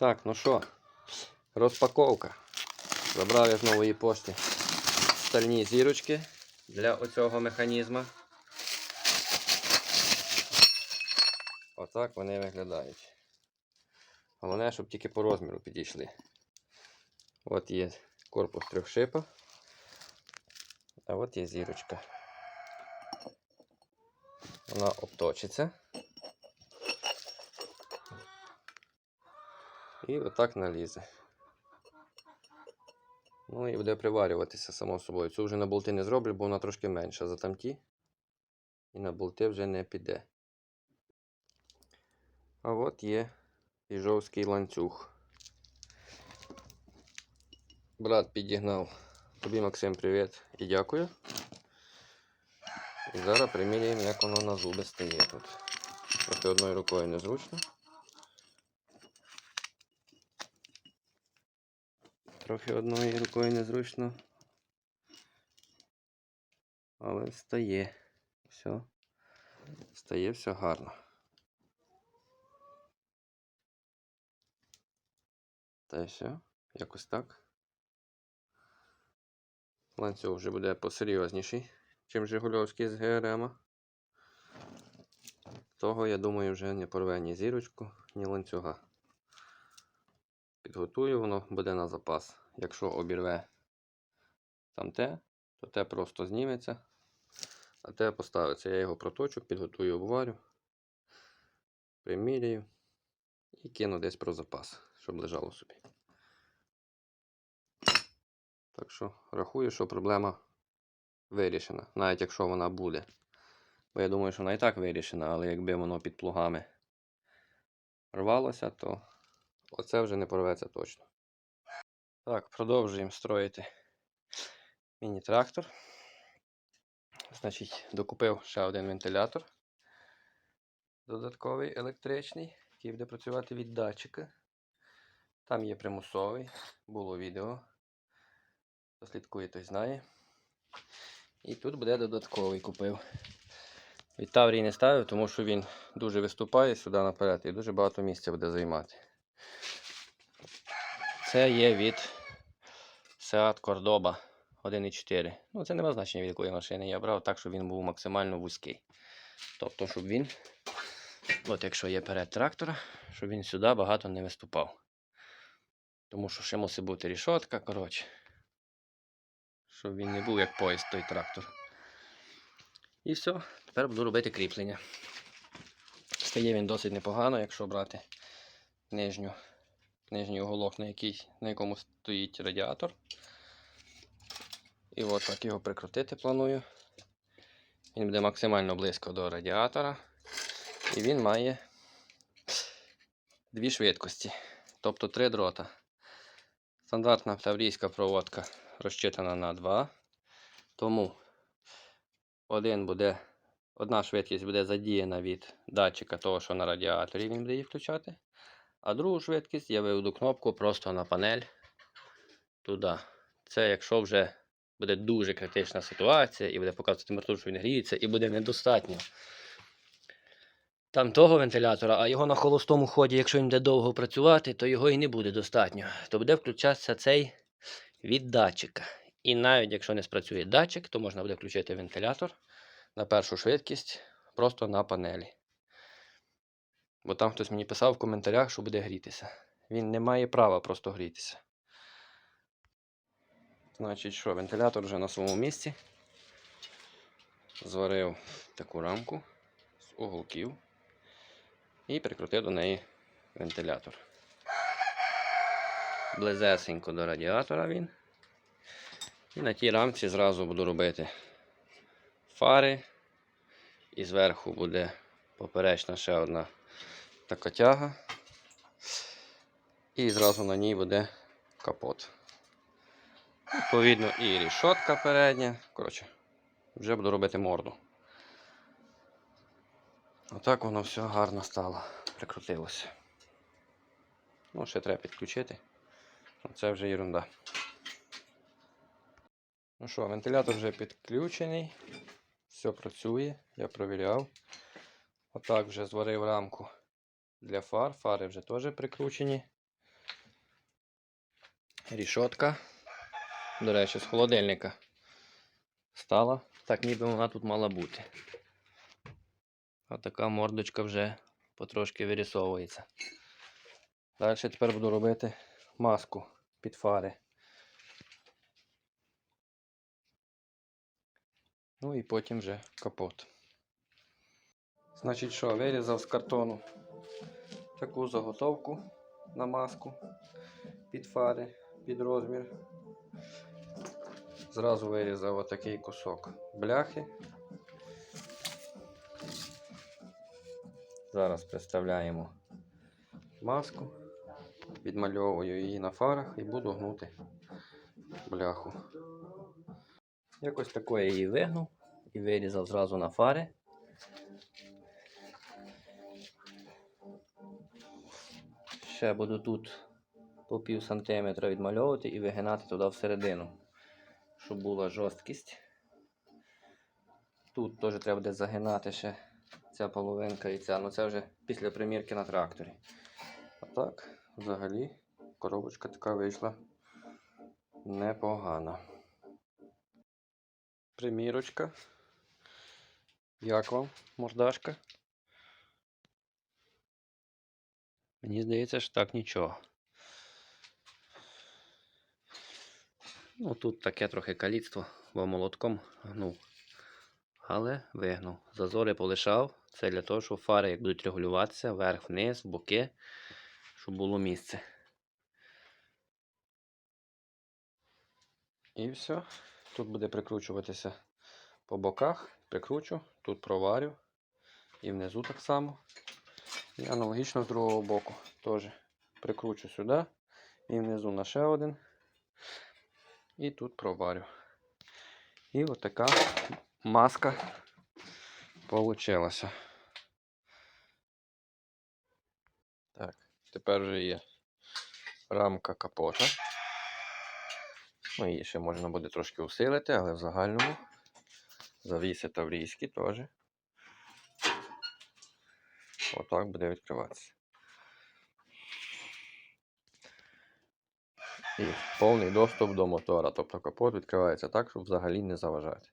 Так, ну що, розпаковка. Забрав я з нової пошти стальні зірочки для оцього механізму. Отак вони виглядають. Головне, щоб тільки по розміру підійшли. От є корпус трьохшипа, а от є зірочка. Вона обточиться. І отак налізе. Ну і буде приварюватися само собою. Цю вже на болти не зроблю, бо вона трошки менша за тамті. І на болти вже не піде. А от є іжовський ланцюг. Брат підігнав. Тобі, Максим, привіт і дякую. І зараз приміряємо, як воно на зуби стає тут. Трохи одною рукою незручно. Трохи одною рукою незручно. Але стає. Все. Стає все гарно. Та й все. Якось так. Ланцюг вже буде посерйозніший, чим Жигульовський з ГРМ. Того, я думаю, вже не порве ні зірочку, ні ланцюга. Підготую, воно буде на запас. Якщо обірве там те, то те просто зніметься, а те поставиться. Я його проточу, підготую, обварю, приміряю і кину десь про запас, щоб лежало собі. Так що рахую, що проблема вирішена, навіть якщо вона буде. Бо я думаю, що вона і так вирішена, але якби воно під плугами рвалося, то оце вже не порветься точно. Так, продовжуємо строїти міні-трактор. Значить, докупив ще один вентилятор. Додатковий електричний, який буде працювати від датчика. Там є примусовий, було відео. Хто слідкує, той знає. І тут буде додатковий купив. Від Таврії не ставив, тому що він дуже виступає сюди наперед і дуже багато місця буде займати. Це є від Seat Cordoba 1.4. Ну, це нема значення від якої машини я брав, так, щоб він був максимально вузький. Тобто, щоб він, от якщо є перед трактора, щоб він сюди багато не виступав. Тому що ще мусить бути рішотка, коротше. Щоб він не був як поїзд той трактор. І все, тепер буду робити кріплення. Стає він досить непогано, якщо брати нижню, нижній уголок, на, який, на якому стоїть радіатор. І от так його прикрутити планую. Він буде максимально близько до радіатора. І він має дві швидкості, тобто три дрота. Стандартна таврійська проводка розчитана на 2. Тому один буде, одна швидкість буде задіяна від датчика того, що на радіаторі він буде її включати. А другу швидкість я виведу кнопку просто на панель туди. Це якщо вже буде дуже критична ситуація і буде показувати температуру, що він гріється, і буде недостатньо. Там того вентилятора, а його на холостому ході, якщо він буде довго працювати, то його і не буде достатньо. То буде включатися цей від датчика. І навіть якщо не спрацює датчик, то можна буде включити вентилятор на першу швидкість просто на панелі. Бо там хтось мені писав в коментарях, що буде грітися. Він не має права просто грітися. Значить, що, вентилятор вже на своєму місці. Зварив таку рамку з уголків і прикрутив до неї вентилятор. Близесенько до радіатора він. І на тій рамці зразу буду робити фари. І зверху буде поперечна ще одна така тяга. І зразу на ній буде капот. Відповідно, і рішотка передня. Коротше, вже буду робити морду. Отак воно все гарно стало, прикрутилося. Ну, ще треба підключити. Це вже ерунда. Ну що, вентилятор вже підключений. Все працює, я провіряв. Отак вже зварив рамку для фар. Фари вже теж прикручені. Рішотка. До речі, з холодильника. Стала. Так ніби вона тут мала бути. А така мордочка вже потрошки вирісовується. Далі тепер буду робити маску під фари. Ну і потім вже капот. Значить що, вирізав з картону таку заготовку на маску під фари, під розмір. Зразу вирізав отакий кусок бляхи. Зараз представляємо маску, відмальовую її на фарах і буду гнути бляху. Якось такое її вигнув і вирізав зразу на фари. Ще буду тут по пів сантиметра відмальовувати і вигинати туди всередину, щоб була жорсткість. Тут теж треба буде загинати ще ця половинка і ця. Ну це вже після примірки на тракторі. А так, взагалі, коробочка така вийшла непогана. Примірочка. Як вам, мордашка? Мені здається, що так нічого. Ну, тут таке трохи каліцтво, бо молотком гнув. Але вигнув. Зазори полишав. Це для того, щоб фари як будуть регулюватися вверх-вниз, в боки, щоб було місце. І все. Тут буде прикручуватися по боках. Прикручу, тут проварю. І внизу так само. І аналогічно з другого боку теж прикручу сюди. І внизу на ще один. І тут проварю. І отака маска получилася. Так, тепер вже є рамка капота. Ну, її ще можна буде трошки усилити, але в загальному завіси таврійські теж. Отак буде відкриватися. І повний доступ до мотора. Тобто капот відкривається так, щоб взагалі не заважати.